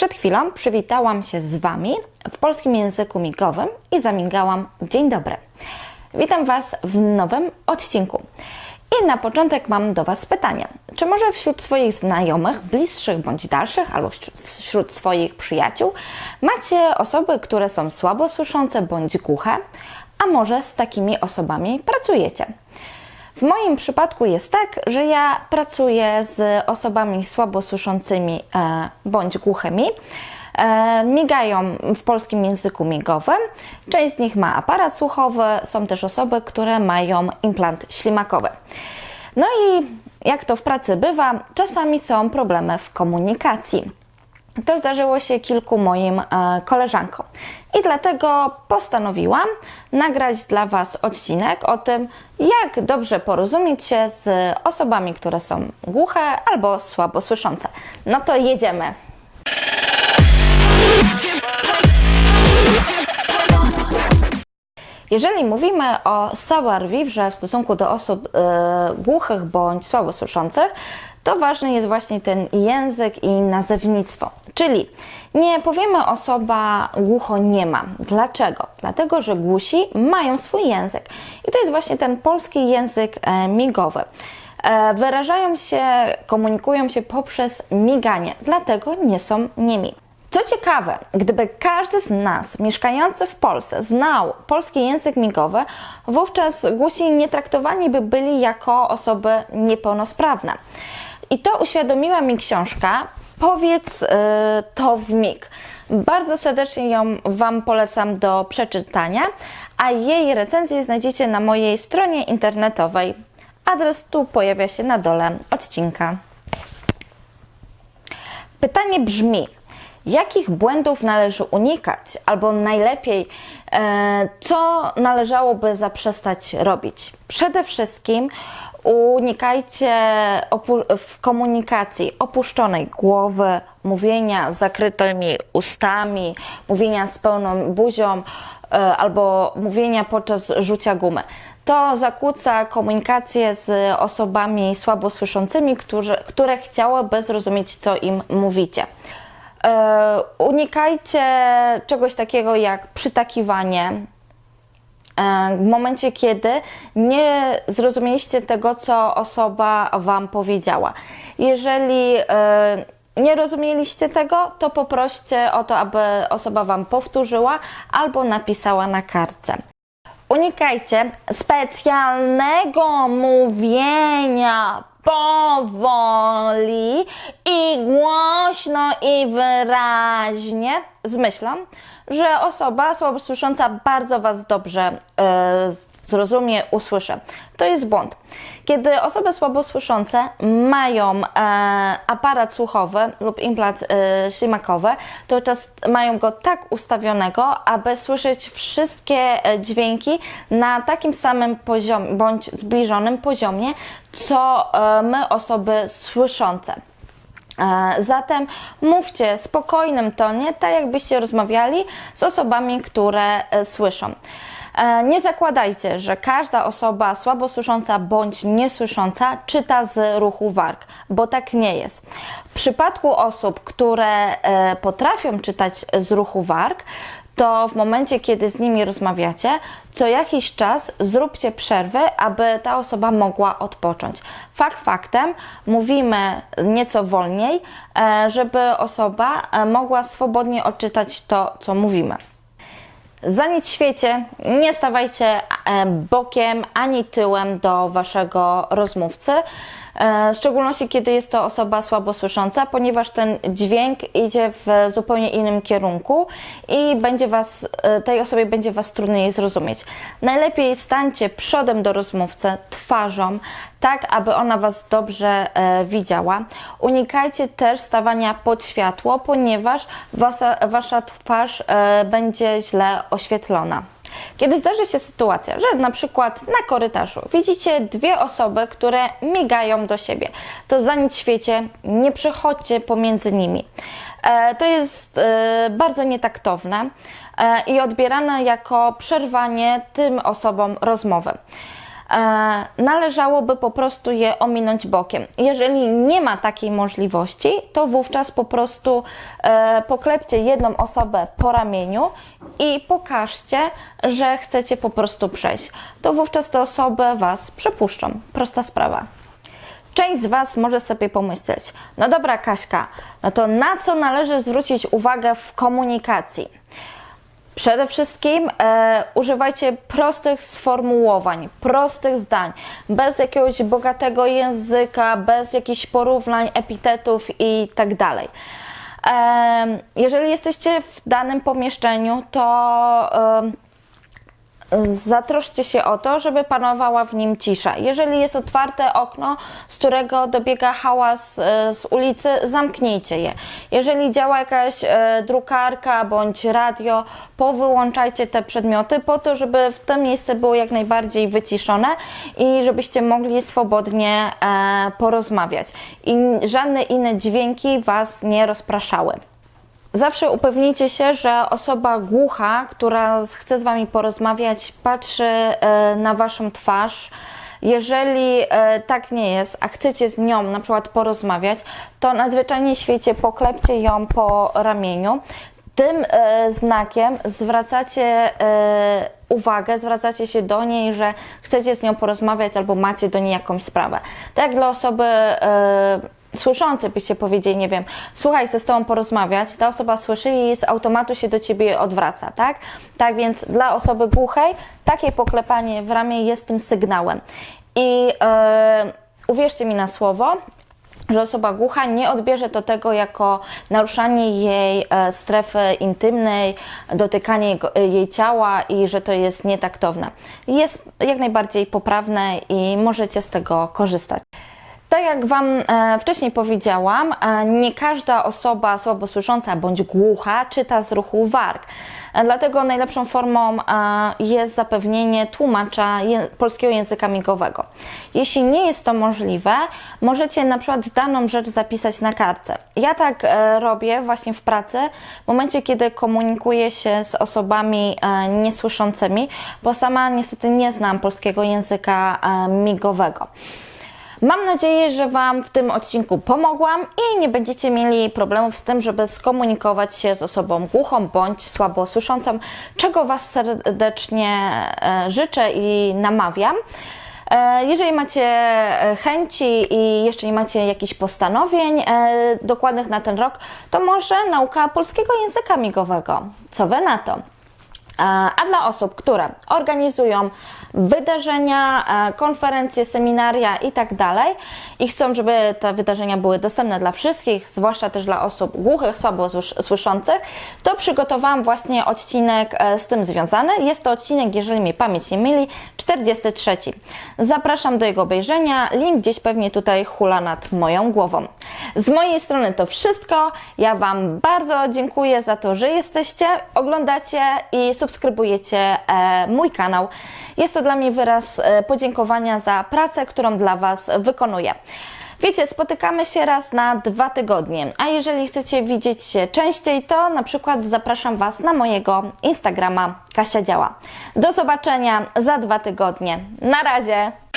Przed chwilą przywitałam się z Wami w polskim języku migowym i zamigałam Dzień dobry. Witam Was w nowym odcinku. I na początek mam do Was pytanie. Czy może wśród swoich znajomych, bliższych bądź dalszych, albo wśród- swoich przyjaciół, macie osoby, które są słabo słyszące bądź głuche, a może z takimi osobami pracujecie? W moim przypadku jest tak, że ja pracuję z osobami słabo słyszącymi e, bądź głuchymi. E, migają w polskim języku migowym. Część z nich ma aparat słuchowy, są też osoby, które mają implant ślimakowy. No i jak to w pracy bywa, czasami są problemy w komunikacji. To zdarzyło się kilku moim e, koleżankom. I dlatego postanowiłam nagrać dla Was odcinek o tym, jak dobrze porozumieć się z osobami, które są głuche albo słabo słyszące. No to jedziemy. Jeżeli mówimy o savoir-vivre w stosunku do osób e, głuchych bądź słabo słyszących, to ważny jest właśnie ten język i nazewnictwo. Czyli nie powiemy osoba głucho nie ma. Dlaczego? Dlatego, że głusi mają swój język. I to jest właśnie ten polski język e, migowy. E, wyrażają się, komunikują się poprzez miganie, dlatego nie są niemi. Co ciekawe, gdyby każdy z nas mieszkający w Polsce znał polski język migowy, wówczas głusi nie traktowani by byli jako osoby niepełnosprawne. I to uświadomiła mi książka Powiedz y, to w mig. Bardzo serdecznie ją Wam polecam do przeczytania, a jej recenzję znajdziecie na mojej stronie internetowej. Adres tu pojawia się na dole odcinka. Pytanie brzmi: jakich błędów należy unikać, albo najlepiej, e, co należałoby zaprzestać robić? Przede wszystkim unikajcie w komunikacji opuszczonej głowy, mówienia z zakrytymi ustami, mówienia z pełną buzią e, albo mówienia podczas rzucia gumy. To zakłóca komunikację z osobami słabo słyszącymi, którzy, które chciałyby zrozumieć, co im mówicie. E, unikajcie czegoś takiego jak przytakiwanie. W momencie, kiedy nie zrozumieliście tego, co osoba Wam powiedziała. Jeżeli e, nie rozumieliście tego, to poproście o to, aby osoba Wam powtórzyła albo napisała na kartce. Unikajcie specjalnego mówienia powoli i głośno i wyraźnie z myślą, że osoba słabosłysząca bardzo Was dobrze e, zrozumie, usłyszy. To jest błąd. Kiedy osoby słabosłyszące mają e, aparat słuchowy lub implant e, ślimakowy, to czas mają go tak ustawionego, aby słyszeć wszystkie e, dźwięki na takim samym poziomie bądź zbliżonym poziomie, co e, my osoby słyszące. E, Zatem mówcie spokojnym tonie, tak jakbyście rozmawiali z osobami, które e, słyszą. E, Nie zakładajcie, że każda osoba słabo słysząca bądź niesłysząca czyta z ruchu warg, bo tak nie jest. W przypadku osób, które e, potrafią czytać z ruchu warg, to w momencie, kiedy z nimi rozmawiacie, co jakiś czas zróbcie przerwy, aby ta osoba mogła odpocząć. Fakt faktem, mówimy nieco wolniej, e, żeby osoba mogła swobodnie odczytać to, co mówimy. Za nic świecie. Nie stawajcie e, bokiem ani tyłem do waszego rozmówcy, w szczególności kiedy jest to osoba słabo słysząca, ponieważ ten dźwięk idzie w zupełnie innym kierunku i będzie was, e, tej osobie będzie was trudniej zrozumieć. Najlepiej stańcie przodem do rozmówcy, twarzą, tak aby ona was dobrze e, widziała. Unikajcie też stawania pod światło, ponieważ wasza, twarz e, będzie źle oświetlona. Kiedy zdarzy się sytuacja, że na przykład na korytarzu widzicie dwie osoby, które migają do siebie, to za nic świecie nie przechodźcie pomiędzy nimi. E, To jest e, bardzo nietaktowne e, i odbierane jako przerwanie tym osobom rozmowy. E, należałoby po prostu je ominąć bokiem. Jeżeli nie ma takiej możliwości, to wówczas po prostu e, poklepcie jedną osobę po ramieniu i pokażcie, że chcecie po prostu przejść. To wówczas te osoby Was przepuszczą. Prosta sprawa. Część z Was może sobie pomyśleć, no dobra Kaśka, no to na co należy zwrócić uwagę w komunikacji? Przede wszystkim e, używajcie prostych sformułowań, prostych zdań, bez jakiegoś bogatego języka, bez jakichś porównań, epitetów i tak dalej. Em, jeżeli jesteście w danym pomieszczeniu, to em, zatroszcie się o to, żeby panowała w nim cisza. Jeżeli jest otwarte okno, z którego dobiega hałas e, z ulicy, zamknijcie je. Jeżeli działa jakaś e, drukarka bądź radio, powyłączajcie te przedmioty po to, żeby w tym miejsce było jak najbardziej wyciszone i żebyście mogli swobodnie e, porozmawiać. I żadne inne dźwięki Was nie rozpraszały. Zawsze upewnijcie się, że osoba głucha, która chce z Wami porozmawiać, patrzy e, na Waszą twarz. Jeżeli e, tak nie jest, a chcecie z nią na przykład porozmawiać, to na zwyczajnie świecie poklepcie ją po ramieniu. Tym e, znakiem zwracacie uwagę, zwracacie się do niej, że chcecie z nią porozmawiać albo macie do niej jakąś sprawę. Tak dla osoby słyszący byście powiedzieli, nie wiem, słuchaj, chcę z Tobą porozmawiać, ta osoba słyszy i z automatu się do Ciebie odwraca, tak? Tak więc dla osoby głuchej takie poklepanie w ramię jest tym sygnałem. I e, uwierzcie mi na słowo, że osoba głucha nie odbierze do tego jako naruszanie jej e, strefy intymnej, dotykanie e, jej ciała i że to jest nietaktowne. Jest jak najbardziej poprawne i możecie z tego korzystać. Tak jak Wam e, wcześniej powiedziałam, e, nie każda osoba słabosłysząca bądź głucha czyta z ruchu warg. E, dlatego najlepszą formą jest zapewnienie tłumacza polskiego języka migowego. Jeśli nie jest to możliwe, możecie na przykład daną rzecz zapisać na kartce. Ja tak robię właśnie w pracy, w momencie kiedy komunikuję się z osobami niesłyszącymi, bo sama niestety nie znam polskiego języka migowego. Mam nadzieję, że Wam w tym odcinku pomogłam i nie będziecie mieli problemów z tym, żeby skomunikować się z osobą głuchą bądź słabo słyszącą, czego Was serdecznie e, życzę i namawiam. E, Jeżeli macie e, chęci i jeszcze nie macie jakichś postanowień dokładnych na ten rok, to może nauka polskiego języka migowego. Co Wy na to? A a dla osób, które organizują wydarzenia, e, konferencje, seminaria i tak i chcą, żeby te wydarzenia były dostępne dla wszystkich, zwłaszcza też dla osób głuchych, słabo słysz- słyszących, to przygotowałam właśnie odcinek e, z tym związany. Jest to odcinek, jeżeli mnie pamięć nie myli, 43. Zapraszam do jego obejrzenia. Link gdzieś pewnie tutaj hula nad moją głową. Z mojej strony to wszystko. Ja Wam bardzo dziękuję za to, że jesteście, oglądacie i subskrybujecie e, mój kanał. Jest to dla mnie wyraz e, podziękowania za pracę, którą dla Was wykonuję. Wiecie, spotykamy się raz na dwa tygodnie, a jeżeli chcecie widzieć się częściej, to na przykład zapraszam Was na mojego Instagrama Kasia Działa. Do zobaczenia za dwa tygodnie. Na razie!